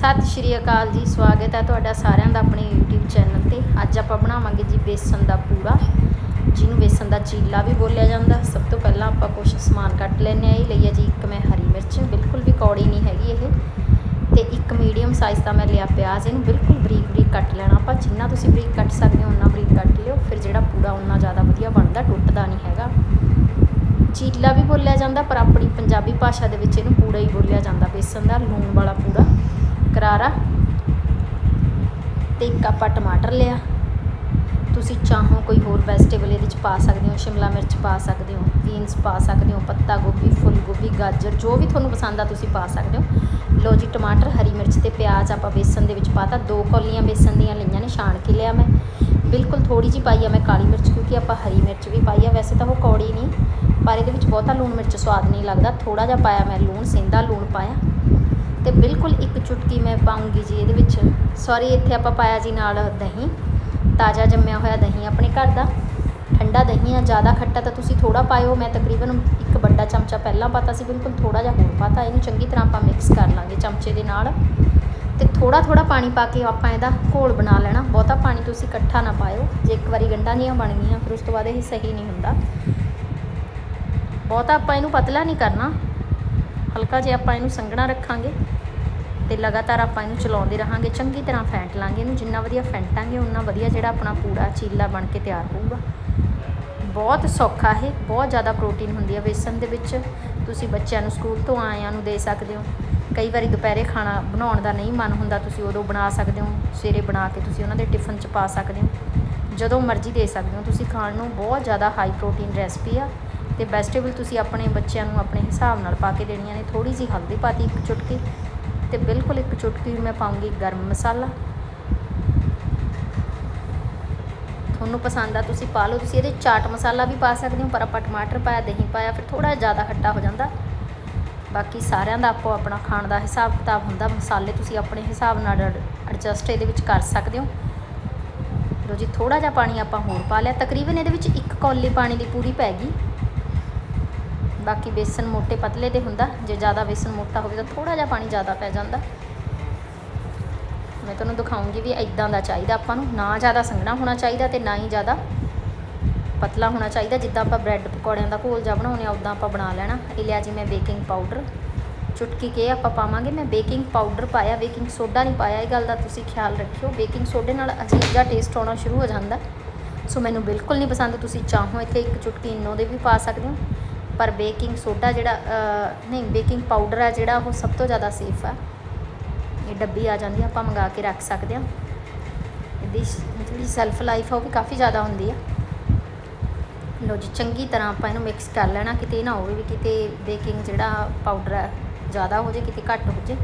ਸਤਿ ਸ਼੍ਰੀ ਅਕਾਲ ਜੀ, ਸਵਾਗਤ ਹੈ ਤੁਹਾਡਾ ਸਾਰਿਆਂ ਦਾ ਆਪਣੇ YouTube ਚੈਨਲ ਤੇ। ਅੱਜ ਆਪਾਂ ਬਣਾਵਾਂਗੇ ਜੀ ਬੇਸਨ ਦਾ ਪੂੜਾ, ਜਿਹਨੂੰ ਬੇਸਨ ਦਾ ਚੀਲਾ ਵੀ ਬੋਲਿਆ ਜਾਂਦਾ। ਸਭ ਤੋਂ ਪਹਿਲਾਂ ਆਪਾਂ ਕੁਝ ਸਮਾਨ ਕੱਟ ਲੈਣੇ ਆ ਇਹ ਲਈ ਹੈ ਜੀ ਇੱਕ ਮੈਂ ਹਰੀ ਮਿਰਚ, ਬਿਲਕੁਲ ਵੀ ਕੌੜੀ ਨਹੀਂ ਹੈਗੀ ਇਹ। ਤੇ ਇੱਕ ਮੀਡੀਅਮ ਸਾਈਜ਼ ਦਾ ਮੈਂ ਲਿਆ ਪਿਆਜ਼, ਇਹਨੂੰ ਬਿਲਕੁਲ ਬਰੀਕ ਬਰੀਕ ਕੱਟ ਲੈਣਾ। ਆਪਾਂ ਜਿੰਨਾ ਤੁਸੀਂ ਬਰੀਕ ਕੱਟ ਸਕਦੇ ਹੋ ਉਨਾ ਬਰੀਕ ਕੱਟ ਲਿਓ। ਫਿਰ ਜਿਹੜਾ ਪੂੜਾ ਉਨਾ ਜ਼ਿਆਦਾ ਵਧੀਆ ਬਣਦਾ, ਟੁੱਟਦਾ ਨਹੀਂ ਹੈਗਾ। ਚੀਲਾ ਵੀ ਬੋਲਿਆ ਜਾਂਦਾ, ਪਰ ਆਪਣੀ ਪੰਜਾਬੀ ਭਾਸ਼ਾ ਦੇ ਵਿੱਚ ਇਹਨੂੰ ਪੂੜਾ ਹੀ ਬੋਲਿਆ ਜਾਂਦਾ, ਬੇਸਨ ਦਾ, ਲੂਣ ਵਾਲਾ ਪੂੜਾ ਕਰਾਰਾ ਤੇ ਇੱਕ ਆਪਾਂ ਟਮਾਟਰ ਲਿਆ। ਤੁਸੀਂ ਚਾਹੋ ਕੋਈ ਹੋਰ ਵੈਜੀਟੇਬਲ ਇਹਦੇ ਵਿੱਚ ਪਾ ਸਕਦੇ ਹੋ, ਸ਼ਿਮਲਾ ਮਿਰਚ ਪਾ ਸਕਦੇ ਹੋ ਬੀਨਸ ਪਾ ਸਕਦੇ ਹੋ, ਪੱਤਾ ਗੋਭੀ ਫੁੱਲ ਗੋਭੀ ਗਾਜਰ, ਜੋ ਵੀ ਤੁਹਾਨੂੰ ਪਸੰਦ ਆ ਤੁਸੀਂ ਪਾ ਸਕਦੇ ਹੋ। ਲੋ ਜੀ ਟਮਾਟਰ, ਹਰੀ ਮਿਰਚ ਤੇ ਪਿਆਜ਼ ਆਪਾਂ ਬੇਸਨ ਦੇ ਵਿੱਚ ਪਾਤਾ ਦੋ ਕੌਲੀਆਂ ਬੇਸਨ ਦੀਆਂ ਲਈਆਂ ਨੇ, ਛਾਣ ਕੇ ਲਿਆ ਮੈਂ। ਬਿਲਕੁਲ ਥੋੜੀ ਜੀ ਪਾਈ ਆ ਮੈਂ ਕਾਲੀ ਮਿਰਚ, ਕਿਉਂਕਿ ਆਪਾਂ ਹਰੀ ਮਿਰਚ ਵੀ ਪਾਈ ਆ। ਵੈਸੇ ਤਾਂ ਉਹ ਕੌੜੀ ਨਹੀਂ, ਪਰ ਇਹਦੇ ਵਿੱਚ ਬਹੁਤਾ ਲੂਣ ਮਿਰਚ ਸਵਾਦ ਨਹੀਂ ਲੱਗਦਾ। ਥੋੜਾ ਜਿਹਾ ਪਾਇਆ ਮੈਂ ਲੂਣ ਸਿੰਦਾ ਲੂਣ ਪਾਇਆ। ਤੇ ਬਿਲਕੁਲ ਇੱਕ ਚੁਟਕੀ ਮੈਂ ਪਾਉਂਗੀ ਜੀ ਇਹਦੇ ਵਿੱਚ। ਸੌਰੀ ਇੱਥੇ ਆਪਾਂ ਪਾਇਆ ਜੀ ਨਾਲ ਦਹੀਂ। ਤਾਜ਼ਾ ਜੰਮਿਆ ਹੋਇਆ ਦਹੀਂ ਆਪਣੇ ਘਰ ਦਾ। ਠੰਡਾ ਦਹੀਂ ਆ, ਜ਼ਿਆਦਾ ਖੱਟਾ ਤਾਂ ਤੁਸੀਂ ਥੋੜਾ ਪਾਇਓ। ਮੈਂ ਤਕਰੀਬਨ ਇੱਕ ਵੱਡਾ ਚਮਚਾ ਪਹਿਲਾਂ ਪਾਤਾ ਸੀ, ਬਿਲਕੁਲ ਥੋੜਾ ਜਿਹਾ ਹੋਰ ਪਾਤਾ। ਇਹਨੂੰ ਚੰਗੀ ਤਰ੍ਹਾਂ ਆਪਾਂ ਮਿਕਸ ਕਰ ਲਾਂਗੇ ਚਮਚੇ ਦੇ ਨਾਲ। ਤੇ ਥੋੜਾ ਥੋੜਾ ਪਾਣੀ ਪਾ ਕੇ ਆਪਾਂ ਇਹਦਾ ਘੋਲ ਬਣਾ ਲੈਣਾ। ਬਹੁਤਾ ਪਾਣੀ ਤੁਸੀਂ ਇਕੱਠਾ ਨਾ ਪਾਇਓ। ਜੇ ਇੱਕ ਵਾਰੀ ਗੰਢਾਂ ਜੀਆਂ ਬਣ ਗਈਆਂ, ਫਿਰ ਉਸ ਤੋਂ ਬਾਅਦ ਇਹ ਸਹੀ ਨਹੀਂ ਹੁੰਦਾ। ਬਹੁਤਾ ਆਪਾਂ ਇਹਨੂੰ ਪਤਲਾ ਨਹੀਂ ਕਰਨਾ। ਹਲਕਾ ਜਿਹਾ ਆਪਾਂ ਇਹਨੂੰ ਸੰਘਣਾ ਰੱਖਾਂਗੇ ਤੇ ਲਗਾਤਾਰ ਆਪਾਂ ਇਹਨੂੰ ਚਲਾਉਂਦੇ ਰਹਾਂਗੇ, ਚੰਗੀ ਤਰ੍ਹਾਂ ਫੈਂਟ ਲਾਂਗੇ ਇਹਨੂੰ, ਜਿੰਨਾ ਵਧੀਆ ਫੈਂਟਾਂਗੇ ਉਨਾ ਵਧੀਆ ਜਿਹੜਾ ਆਪਣਾ ਪੂੜਾ ਚੀਲਾ ਬਣ ਕੇ ਤਿਆਰ ਹੋਊਗਾ। ਬਹੁਤ ਸੌਖਾ ਹੈ ਬਹੁਤ ਜ਼ਿਆਦਾ ਪ੍ਰੋਟੀਨ ਹੁੰਦੀ ਹੈ ਬੇਸਨ ਦੇ ਵਿੱਚ। ਤੁਸੀਂ ਬੱਚਿਆਂ ਨੂੰ ਸਕੂਲ ਤੋਂ ਆਇਆਂ ਨੂੰ ਦੇ ਸਕਦੇ ਹੋ। ਕਈ ਵਾਰੀ ਦੁਪਹਿਰੇ ਖਾਣਾ ਬਣਾਉਣ ਦਾ ਨਹੀਂ ਮਨ ਹੁੰਦਾ, ਤੁਸੀਂ ਉਦੋਂ ਬਣਾ ਸਕਦੇ ਹੋ, ਸਵੇਰੇ ਬਣਾ ਕੇ ਤੁਸੀਂ ਉਹਨਾਂ ਦੇ ਟਿਫਨ 'ਚ ਪਾ ਸਕਦੇ ਹੋ। ਜਦੋਂ ਮਰਜ਼ੀ ਦੇ ਸਕਦੇ ਹੋ, ਤੁਸੀਂ ਖਾਣ ਨੂੰ ਬਹੁਤ ਜ਼ਿਆਦਾ ਹਾਈ ਪ੍ਰੋਟੀਨ ਰੈਸਪੀ ਆ। ਤੇ ਵੈਜੀਟੇਬਲ ਤੁਸੀਂ ਆਪਣੇ ਬੱਚਿਆਂ ਨੂੰ ਆਪਣੇ ਹਿਸਾਬ ਨਾਲ ਪਾ ਕੇ ਦੇਣੀਆਂ ਨੇ। ਥੋੜੀ ਜਿਹੀ ਹਲਦੀ ਪਾਤੀ ਇੱਕ ਚੁਟਕੀ ਤੇ ਬਿਲਕੁਲ ਇੱਕ ਚੁਟਕੀ ਮੈਂ ਪਾਉਂਗੀ ਗਰਮ ਮਸਾਲਾ। ਤੁਹਾਨੂੰ ਪਸੰਦ ਆ ਤੁਸੀਂ ਪਾ ਲਓ। ਤੁਸੀਂ ਇਹਦੇ ਚਾਟ ਮਸਾਲਾ ਵੀ ਪਾ ਸਕਦੇ ਹੋ, ਪਰ ਆਪਾਂ ਟਮਾਟਰ ਪਾਇਆ, ਦਹੀਂ ਪਾਇਆ, ਫਿਰ ਥੋੜਾ ਜ਼ਿਆਦਾ ਖੱਟਾ ਹੋ ਜਾਂਦਾ। ਬਾਕੀ ਸਾਰਿਆਂ ਦਾ ਆਪੋ ਆਪਣਾ ਖਾਣ ਦਾ ਹਿਸਾਬ ਕਿਤਾਬ ਹੁੰਦਾ। ਮਸਾਲੇ ਤੁਸੀਂ ਆਪਣੇ ਹਿਸਾਬ ਨਾਲ ਐਡਜਸਟ ਇਹਦੇ ਵਿੱਚ ਕਰ ਸਕਦੇ ਹੋ। ਲੋ ਜੀ ਥੋੜਾ ਜਿਹਾ ਪਾਣੀ ਆਪਾਂ ਹੋਰ ਪਾ ਲਿਆ। ਤਕਰੀਬਨ ਇਹਦੇ ਵਿੱਚ ਇੱਕ ਕੌਲੀ ਪਾਣੀ ਦੀ ਪੂਰੀ ਪੈ ਗਈ। ਬਾਕੀ ਬੇਸਨ ਮੋਟੇ ਪਤਲੇ ਦੇ ਹੁੰਦਾ, ਜੇ ਜ਼ਿਆਦਾ ਬੇਸਨ ਮੋਟਾ ਹੋਵੇ ਤਾਂ ਥੋੜਾ ਜਿਹਾ ਪਾਣੀ ਜ਼ਿਆਦਾ ਪੈ ਜਾਂਦਾ। ਮੈਂ ਤੁਹਾਨੂੰ ਦਿਖਾਉਂਗੀ ਵੀ ਇਦਾਂ ਦਾ ਚਾਹੀਦਾ ਆਪਾਂ ਨੂੰ, ਨਾ ਜ਼ਿਆਦਾ ਸੰਘਣਾ ਹੋਣਾ ਚਾਹੀਦਾ ਤੇ ਨਾ ਹੀ ਜ਼ਿਆਦਾ ਪਤਲਾ ਹੋਣਾ ਚਾਹੀਦਾ। ਜਿੱਦਾਂ ਆਪਾਂ ਬ੍ਰੈਡ ਪਕੌੜਿਆਂ ਦਾ ਘੋਲ ਜਾ ਬਣਾਉਂਦੇ ਆ ਉਦਾਂ ਆਪਾਂ ਬਣਾ ਲੈਣਾ। ਇਹ ਲਿਆ ਜੀ ਮੈਂ ਬੇਕਿੰਗ ਪਾਊਡਰ। ਚੁਟਕੀ ਕੇ ਆਪਾਂ ਪਾਵਾਂਗੇ। ਮੈਂ ਬੇਕਿੰਗ ਪਾਊਡਰ ਪਾਇਆ, ਬੇਕਿੰਗ ਸੋਡਾ ਨਹੀਂ ਪਾਇਆ। ਇਹ ਗੱਲ ਦਾ ਤੁਸੀਂ ਖਿਆਲ ਰੱਖਿਓ, ਬੇਕਿੰਗ ਸੋਡੇ ਨਾਲ ਅਜੀਬ ਜਿਹਾ ਟੇਸਟ ਆਉਣਾ ਸ਼ੁਰੂ ਹੋ ਜਾਂਦਾ। ਸੋ ਮੈਨੂੰ ਬਿਲਕੁਲ ਨਹੀਂ ਪਸੰਦ। ਤੁਸੀਂ ਚਾਹੋ ਇੱਥੇ ਇੱਕ ਚੁਟਕੀ ਇਨੋ ਦੇ ਵੀ ਪਾ ਸਕਦੇ ਹੋ। ਪਰ ਬੇਕਿੰਗ ਸੋਡਾ ਜਿਹੜਾ ਨਹੀਂ, ਬੇਕਿੰਗ ਪਾਊਡਰ ਹੈ ਜਿਹੜਾ ਉਹ ਸਭ ਤੋਂ ਜ਼ਿਆਦਾ ਸੇਫ ਆ। ਇਹ ਡੱਬੀ ਆ ਜਾਂਦੀ ਆਪਾਂ ਮੰਗਾ ਕੇ ਰੱਖ ਸਕਦੇ ਹਾਂ ਇਹਦੀ ਜਿਹੜੀ ਸੈਲਫ ਲਾਈਫ ਆ ਉਹ ਵੀ ਕਾਫੀ ਜ਼ਿਆਦਾ ਹੁੰਦੀ ਆ। ਲੋ ਜੀ, ਚੰਗੀ ਤਰ੍ਹਾਂ ਆਪਾਂ ਇਹਨੂੰ ਮਿਕਸ ਕਰ ਲੈਣਾ, ਕਿਤੇ ਨਾ ਹੋਵੇ ਵੀ ਕਿਤੇ ਬੇਕਿੰਗ ਜਿਹੜਾ ਪਾਊਡਰ ਹੈ ਜ਼ਿਆਦਾ ਹੋ ਜੇ ਕਿਤੇ ਘੱਟ ਹੋ ਜੇ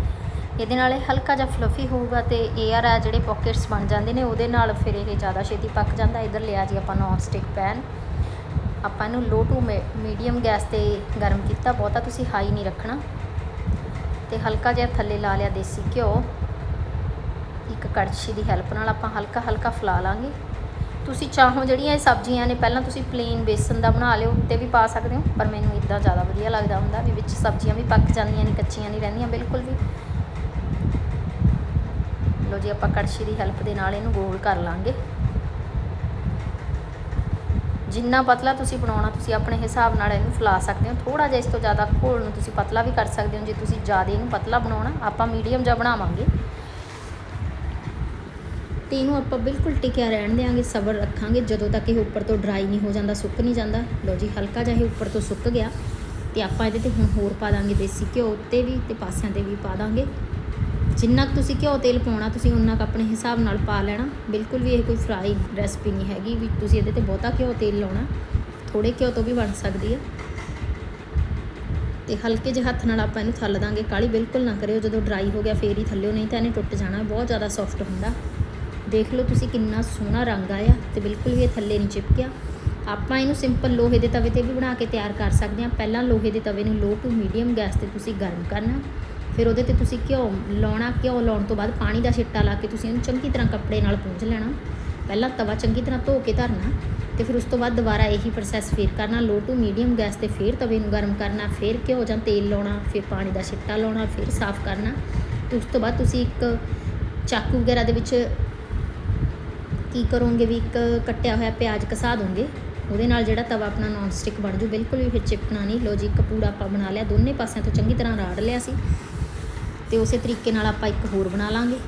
ਇਹਦੇ ਨਾਲ ਇਹ ਹਲਕਾ ਜਿਹਾ ਫਲਫੀ ਹੋਊਗਾ ਤੇ 에ਅਰ ਆ ਜਿਹੜੇ ਪਾਕਟਸ ਬਣ ਜਾਂਦੇ ਨੇ, ਉਹਦੇ ਨਾਲ ਫਿਰ ਇਹ ਜ਼ਿਆਦਾ ਛੇਤੀ ਪੱਕ ਜਾਂਦਾ। ਇਧਰ ਲਿਆ ਜੀ ਆਪਾਂ ਨੌਨ ਸਟਿਕ ਪੈਨ ਆਪਾਂ ਇਹਨੂੰ ਲੋ ਟੂ ਮੀਡੀਅਮ ਗੈਸ ਤੇ ਗਰਮ ਕੀਤਾ, ਬਹੁਤਾ ਤੁਸੀਂ ਹਾਈ ਨਹੀਂ ਰੱਖਣਾ। ਤੇ ਹਲਕਾ ਜਿਹਾ ਥੱਲੇ ਲਾ ਲਿਆ ਦੇਸੀ ਘਿਓ। ਇੱਕ ਕੜਛੀ ਦੀ ਹੈਲਪ ਨਾਲ ਆਪਾਂ ਹਲਕਾ ਹਲਕਾ ਫਲਾ ਲਾਂਗੇ। ਤੁਸੀਂ ਚਾਹੋ ਜਿਹੜੀਆਂ ਇਹ ਸਬਜ਼ੀਆਂ ਨੇ, ਪਹਿਲਾਂ ਤੁਸੀਂ ਪਲੇਨ ਬੇਸਨ ਦਾ ਬਣਾ ਲਿਓ, ਉੱਤੇ ਵੀ ਪਾ ਸਕਦੇ ਹੋ, ਪਰ ਮੈਨੂੰ ਇਦਾਂ ਜ਼ਿਆਦਾ ਵਧੀਆ ਲੱਗਦਾ ਹੁੰਦਾ ਵੀ ਵਿੱਚ ਸਬਜ਼ੀਆਂ ਵੀ ਪੱਕ ਜਾਂਦੀਆਂ ਨੇ, ਕੱਚੀਆਂ ਨਹੀਂ ਰਹਿੰਦੀਆਂ ਬਿਲਕੁਲ ਵੀ। ਲੋ ਜੀ, ਆਪਾਂ ਕੜਛੀ ਦੀ ਹੈਲਪ ਦੇ ਨਾਲ ਇਹਨੂੰ ਗੋਲ ਕਰ ਲਾਂਗੇ। ਜਿੰਨਾ ਪਤਲਾ ਤੁਸੀਂ ਬਣਾਉਣਾ, ਤੁਸੀਂ ਆਪਣੇ ਹਿਸਾਬ ਨਾਲ ਇਹਨੂੰ ਫੈਲਾ ਸਕਦੇ ਹੋ। ਥੋੜਾ ਜਿਹਾ ਇਸ ਤੋਂ ਜ਼ਿਆਦਾ ਘੋਲ ਨੂੰ ਤੁਸੀਂ ਪਤਲਾ ਵੀ ਕਰ ਸਕਦੇ ਹੋ। ਜੇ ਤੁਸੀਂ ਜ਼ਿਆਦਾ ਇਹਨੂੰ ਪਤਲਾ ਬਣਾਉਣਾ, ਆਪਾਂ ਮੀਡੀਅਮ ਜਿਹਾ ਬਣਾਵਾਂਗੇ। ਤੇ ਇਹਨੂੰ ਆਪਾਂ ਬਿਲਕੁਲ ਟਿਕਿਆ ਰਹਿਣ ਦੇਾਂਗੇ ਸਬਰ ਰੱਖਾਂਗੇ। ਜਦੋਂ ਤੱਕ ਇਹ ਉੱਪਰ ਤੋਂ ਡਰਾਈ ਨਹੀਂ ਹੋ ਜਾਂਦਾ, ਸੁੱਕ ਨਹੀਂ ਜਾਂਦਾ। ਲੋ ਜੀ, ਹਲਕਾ ਜਿਹਾ ਇਹ ਉੱਪਰ ਤੋਂ ਸੁੱਕ ਗਿਆ। ਤੇ ਆਪਾਂ ਇਹਦੇ ਤੇ ਹੁਣ ਹੋਰ ਪਾ ਦਾਂਗੇ ਦੇਸੀ ਘਿਓ ਉੱਤੇ ਵੀ ਤੇ ਪਾਸਿਆਂ ਤੇ ਵੀ ਪਾ ਦਾਂਗੇ। ਜਿੰਨਾ ਕੁ ਤੁਸੀਂ ਘਿਓ ਤੇਲ ਪਾਉਣਾ, ਤੁਸੀਂ ਉਨਾ ਕੁ ਆਪਣੇ ਹਿਸਾਬ ਨਾਲ ਪਾ ਲੈਣਾ। ਬਿਲਕੁਲ ਵੀ ਇਹ ਕੋਈ ਫਰਾਈ ਰੈਸਪੀ ਨਹੀਂ ਹੈਗੀ ਵੀ ਤੁਸੀਂ ਇਹਦੇ ਤੇ ਬਹੁਤਾ ਘਿਓ ਤੇਲ ਲਾਉਣਾ। ਥੋੜੇ ਘਿਓ ਤੋਂ ਵੀ ਬਣ ਸਕਦੀ ਹੈ ਤੇ ਹਲਕੇ ਜਿਹੇ ਹੱਥ ਨਾਲ ਆਪਾਂ ਇਹਨੂੰ ਥੱਲ ਦਾਂਗੇ। ਕਾਲੀ ਬਿਲਕੁਲ ਨਾ ਕਰਿਓ, ਜਦੋਂ ਡਰਾਈ ਹੋ ਗਿਆ ਫੇਰ ਹੀ ਥੱਲਿਓ, ਨਹੀਂ ਤਾਂ ਇਹਨੇ ਟੁੱਟ ਜਾਣਾ। ਬਹੁਤ ਜ਼ਿਆਦਾ ਸੌਫਟ ਹੁੰਦਾ। ਦੇਖ ਲਓ ਤੁਸੀਂ ਕਿੰਨਾ ਸੋਹਣਾ ਰੰਗ ਆਇਆ ਤੇ ਬਿਲਕੁਲ ਵੀ ਇਹ ਥੱਲੇ ਨਹੀਂ ਚਿਪਕਿਆ। ਆਪਾਂ ਇਹਨੂੰ ਸਿੰਪਲ ਲੋਹੇ ਦੇ ਤਵੇ ਤੇ ਵੀ ਬਣਾ ਕੇ ਤਿਆਰ ਕਰ ਸਕਦੇ ਹਾਂ। ਪਹਿਲਾਂ ਲੋਹੇ ਦੇ ਤਵੇ ਨੂੰ ਲੋ ਟੂ ਮੀਡੀਅਮ ਗੈਸ ਤੇ ਤੁਸੀਂ ਗਰਮ ਕਰਨਾ। ਫਿਰ ਉਹਦੇ ਤੇ ਤੁਸੀਂ ਘਿਓ ਲਾਉਣਾ, ਘਿਓ ਲਾਉਣ ਤੋਂ ਬਾਅਦ ਪਾਣੀ ਦਾ ਛਿੱਟਾ ਲਾ ਕੇ ਤੁਸੀਂ ਇਹਨੂੰ ਚੰਗੀ ਤਰ੍ਹਾਂ ਕੱਪੜੇ ਨਾਲ ਪੂੰਝ ਲੈਣਾ। ਪਹਿਲਾਂ ਤਵਾ ਚੰਗੀ ਤਰ੍ਹਾਂ ਧੋ ਕੇ ਧਰਨਾ ਤੇ ਫਿਰ ਉਸ ਤੋਂ ਬਾਅਦ ਦੁਬਾਰਾ ਇਹੀ ਪ੍ਰੋਸੈਸ ਫੇਰ ਕਰਨਾ। ਲੋ ਟੂ ਮੀਡੀਅਮ ਗੈਸ ਤੇ ਫੇਰ ਤਵੇ ਨੂੰ ਗਰਮ ਕਰਨਾ, ਫਿਰ ਘਿਓ ਜਾਂ ਤੇਲ ਲਾਉਣਾ, ਫਿਰ ਪਾਣੀ ਦਾ ਛਿੱਟਾ ਲਾਉਣਾ, ਫਿਰ ਸਾਫ਼ ਕਰਨਾ। ਉਸ ਤੋਂ ਬਾਅਦ ਤੁਸੀਂ ਇੱਕ ਚਾਕੂ ਵਗੈਰਾ ਦੇ ਵਿੱਚ ਕੀ ਕਰੋਗੇ ਵੀ ਇੱਕ ਕੱਟਿਆ ਹੋਇਆ ਪਿਆਜ਼ ਕਸਾ ਦੋਗੇ। ਉਹਦੇ ਨਾਲ ਜਿਹੜਾ ਤਵਾ ਆਪਣਾ ਨਾਨ ਸਟਿਕ ਬਣ ਜੂ, ਬਿਲਕੁਲ ਵੀ ਫਿਰ ਚਿਪਕਣਾ ਨਹੀਂ। ਲੋ ਜੀ, ਇੱਕ ਪੂੜਾ ਆਪਾਂ ਬਣਾ ਲਿਆ। ਦੋਨੇ ਪਾਸਿਆਂ ਤੋਂ ਚੰਗੀ ਤਰ੍ਹਾਂ ਰਾੜ ਲਿਆ ਸੀ। ਤੇ ਉਸੇ ਤਰੀਕੇ ਨਾਲ ਆਪਾਂ ਇੱਕ ਹੋਰ ਬਣਾ ਲਾਂਗੇ।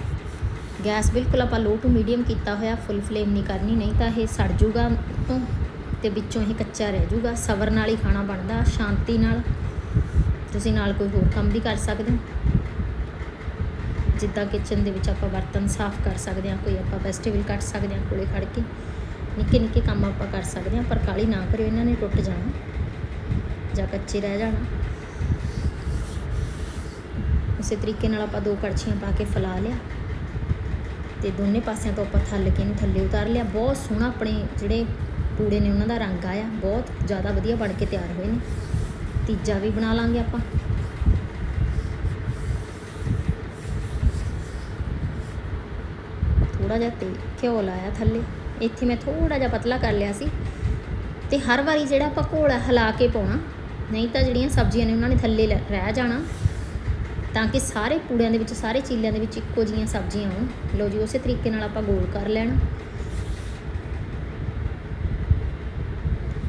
ਗੈਸ ਬਿਲਕੁਲ ਆਪਾਂ ਲੋ ਟੂ ਮੀਡੀਅਮ ਕੀਤਾ ਹੋਇਆ ਫੁੱਲ ਫਲੇਮ ਨਹੀਂ ਕਰਨੀ, ਨਹੀਂ ਤਾਂ ਇਹ ਸੜ ਜੂਗਾ ਉੱਤੋਂ ਤੇ ਵਿੱਚੋਂ ਇਹ ਕੱਚਾ ਰਹਿ ਜੂਗਾ। ਸਬਰ ਨਾਲ ਹੀ ਖਾਣਾ ਬਣਦਾ, ਸ਼ਾਂਤੀ ਨਾਲ। ਤੁਸੀਂ ਨਾਲ ਕੋਈ ਹੋਰ ਕੰਮ ਵੀ ਕਰ ਸਕਦੇ ਹੋ। ਜਿੱਦਾਂ ਕਿਚਨ ਦੇ ਵਿੱਚ ਆਪਾਂ ਬਰਤਨ ਸਾਫ਼ ਕਰ ਸਕਦੇ ਹਾਂ, ਕੋਈ ਆਪਾਂ ਵੈਜੀਟੇਬਲ ਕੱਟ ਸਕਦੇ ਹਾਂ ਕੋਲੇ ਖੜ ਕੇ। ਨਿੱਕੇ ਨਿੱਕੇ ਕੰਮ ਆਪਾਂ ਕਰ ਸਕਦੇ ਹਾਂ, ਪਰ ਕਾਲੀ ਨਾ ਕਰਿਓ, ਇਹਨਾਂ ਨੇ ਟੁੱਟ ਜਾਣਾ ਜਾਂ ਕੱਚੇ ਰਹਿ ਜਾਣਾ। ਉਸੇ ਤਰੀਕੇ ਨਾਲ ਆਪਾਂ ਦੋ ਕੜਛੀਆਂ ਪਾ ਕੇ ਫਲਾ ਲਿਆ। ਤੇ ਦੋਨੇ ਪਾਸਿਆਂ ਤੋਂ ਆਪਾਂ ਥੱਲ ਕੇ ਇਹਨੂੰ ਥੱਲੇ ਉਤਾਰ ਲਿਆ। ਬਹੁਤ ਸੋਹਣਾ ਆਪਣੇ ਜਿਹੜੇ ਪੂੜੇ ਨੇ ਉਹਨਾਂ ਦਾ ਰੰਗ ਆਇਆ। ਬਹੁਤ ਜ਼ਿਆਦਾ ਵਧੀਆ ਬਣ ਕੇ ਤਿਆਰ ਹੋਏ ਨੇ। ਤੀਜਾ ਵੀ ਬਣਾ ਲਾਂਗੇ ਆਪਾਂ। ਥੋੜਾ ਜਿਹਾ ਤੇ ਘਿਓ ਲਾਇਆ ਥੱਲੇ। ਇੱਥੇ ਮੈਂ ਥੋੜਾ ਜਿਹਾ ਪਤਲਾ ਕਰ ਲਿਆ ਸੀ। ਤੇ ਹਰ ਵਾਰੀ ਜਿਹੜਾ ਆਪਾਂ ਘੋਲ ਹਿਲਾ ਕੇ ਪਾਉਣਾ, ਨਹੀਂ ਤਾਂ ਜਿਹੜੀਆਂ ਸਬਜ਼ੀਆਂ ਨੇ ਉਹਨਾਂ ਨੇ ਥੱਲੇ ਲ- ਰਹਿ ਜਾਣਾ। ਤਾਂ ਕਿ ਸਾਰੇ ਪੂੜਿਆਂ ਦੇ ਵਿੱਚ, ਸਾਰੇ ਚੀਲਿਆਂ ਦੇ ਵਿੱਚ ਇੱਕੋ ਜਿਹੀਆਂ ਸਬਜ਼ੀਆਂ ਆਉਣ ਲਓ ਜੀ, ਉਸੇ ਤਰੀਕੇ ਨਾਲ ਆਪਾਂ ਗੋਲ ਕਰ ਲੈਣਾ।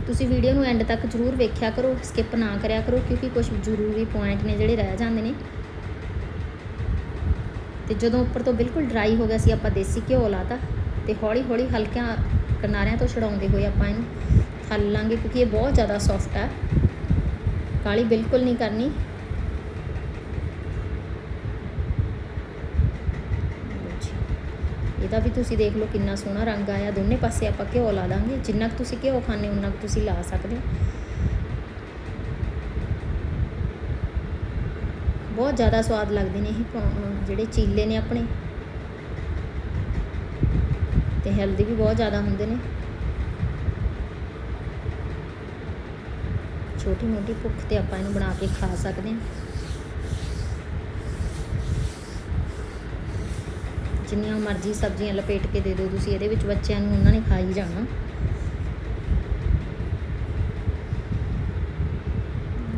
ਤੁਸੀਂ ਵੀਡੀਓ ਨੂੰ ਐਂਡ ਤੱਕ ਜ਼ਰੂਰ ਵੇਖਿਆ ਕਰੋ ਸਕਿਪ ਨਾ ਕਰਿਆ ਕਰੋ, ਕਿਉਂਕਿ ਕੁਝ ਜ਼ਰੂਰੀ ਪੁਆਇੰਟ ਨੇ ਜਿਹੜੇ ਰਹਿ ਜਾਂਦੇ ਨੇ। ਤੇ ਜਦੋਂ ਉੱਪਰ ਤੋਂ ਬਿਲਕੁਲ ਡਰਾਈ ਹੋ ਗਿਆ ਸੀ, ਆਪਾਂ ਦੇਸੀ ਘਿਓ ਲਾਤਾ ਤੇ ਹੌਲੀ ਹੌਲੀ ਹਲਕਿਆਂ ਕਿਨਾਰਿਆਂ ਤੋਂ ਛਡਾਉਂਦੇ ਹੋਏ ਆਪਾਂ ਇਹਨੂੰ ਥੱਲ ਲਾਂਗੇ, ਕਿਉਂਕਿ ਇਹ ਬਹੁਤ ਜ਼ਿਆਦਾ ਸੌਫਟ ਆ। ਕਾਲੀ ਬਿਲਕੁਲ ਨਹੀਂ ਕਰਨੀ ਲਓ ਜੀ। ਇਹਦਾ ਵੀ ਤੁਸੀਂ ਦੇਖ ਲਓ ਕਿੰਨਾ ਸੋਹਣਾ ਰੰਗ ਆਇਆ। ਦੋਨੇ ਪਾਸੇ ਆਪਾਂ ਘਿਓ ਲਾ ਦਾਂਗੇ। ਜਿੰਨਾ ਕੁ ਤੁਸੀਂ ਘਿਓ ਖਾਣੇ ਉਨਾ ਕੁ ਤੁਸੀਂ ਲਾ ਸਕਦੇ ਹੋ। ਬਹੁਤ ਜ਼ਿਆਦਾ ਸਵਾਦ ਲੱਗਦੇ ਨੇ ਇਹ ਜਿਹੜੇ ਚੀਲੇ ਨੇ ਆਪਣੇ। ਤੇ ਹੈਲਦੀ ਵੀ ਬਹੁਤ ਜ਼ਿਆਦਾ ਹੁੰਦੇ ਨੇ। ਛੋਟੀ ਮੋਟੀ ਭੁੱਖ ਤੇ ਆਪਾਂ ਇਹਨੂੰ ਬਣਾ ਕੇ ਖਾ ਸਕਦੇ ਹਾਂ। ਜਿੰਨੀਆਂ ਮਰਜ਼ੀ ਸਬਜ਼ੀਆਂ ਲਪੇਟ ਕੇ ਦੇ ਦਿਓ ਤੁਸੀਂ, ਇਹਦੇ ਵਿੱਚ ਬੱਚਿਆਂ ਨੂੰ ਉਹਨਾਂ ਨੇ ਖਾ ਹੀ ਜਾਣਾ।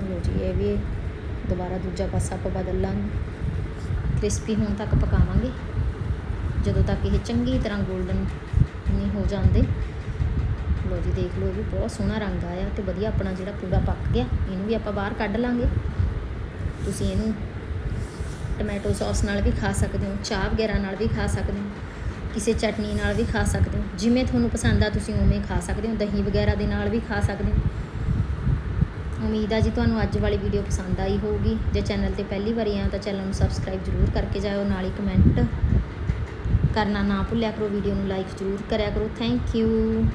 ਲਓ ਜੀ, ਇਹ ਵੀ ਦੁਬਾਰਾ ਦੂਜਾ ਪਾਸਾ ਆਪਾਂ ਬਦਲ ਲਾਂਗੇ। ਕ੍ਰਿਸਪੀ ਹੋਣ ਤੱਕ ਪਕਾਵਾਂਗੇ। ਜਦੋਂ ਤੱਕ ਇਹ ਚੰਗੀ ਤਰ੍ਹਾਂ 골ਡਨ ਨਹੀਂ ਹੋ ਜਾਂਦੇ। ਲਓ ਜੀ, ਦੇਖ ਲਓ, ਇਹ ਵੀ ਬਹੁਤ ਸੋਹਣਾ ਰੰਗ ਆਇਆ ਤੇ ਵਧੀਆ ਆਪਣਾ ਜਿਹੜਾ ਪੂਰਾ ਪੱਕ ਗਿਆ। ਇਹਨੂੰ ਵੀ ਆਪਾਂ ਬਾਹਰ ਕੱਢ ਲਾਂਗੇ। ਤੁਸੀਂ ਇਹਨੂੰ ਟੋਮੈਟੋ ਸੌਸ ਨਾਲ ਵੀ ਖਾ ਸਕਦੇ ਹੋ, ਚਾਹ ਵਗੈਰਾ ਨਾਲ ਵੀ ਖਾ ਸਕਦੇ ਹੋ, ਕਿਸੇ ਚਟਨੀ ਨਾਲ ਵੀ ਖਾ ਸਕਦੇ ਹੋ, ਜਿਵੇਂ ਤੁਹਾਨੂੰ ਪਸੰਦ ਆ ਤੁਸੀਂ ਉਵੇਂ ਖਾ ਸਕਦੇ ਹੋ, ਦਹੀਂ ਵਗੈਰਾ ਦੇ ਨਾਲ ਵੀ ਖਾ ਸਕਦੇ ਹੋ। ਉਮੀਦ ਆ ਜੀ ਤੁਹਾਨੂੰ ਅੱਜ ਵਾਲੀ ਵੀਡੀਓ ਪਸੰਦ ਆਈ ਹੋਊਗੀ, ਜੇ ਚੈਨਲ ਤੇ ਪਹਿਲੀ ਵਾਰੀ ਆਇਆ ਤਾਂ ਚੈਨਲ ਨੂੰ ਸਬਸਕ੍ਰਾਈਬ ਜ਼ਰੂਰ ਕਰਕੇ ਜਾਇਓ, ਨਾਲ ਹੀ ਕਮੈਂਟ ਕਰਨਾ ਨਾ ਭੁੱਲਿਆ ਕਰੋ ਵੀਡੀਓ ਨੂੰ ਲਾਈਕ ਜ਼ਰੂਰ ਕਰਿਆ ਕਰੋ ਥੈਂਕ ਯੂ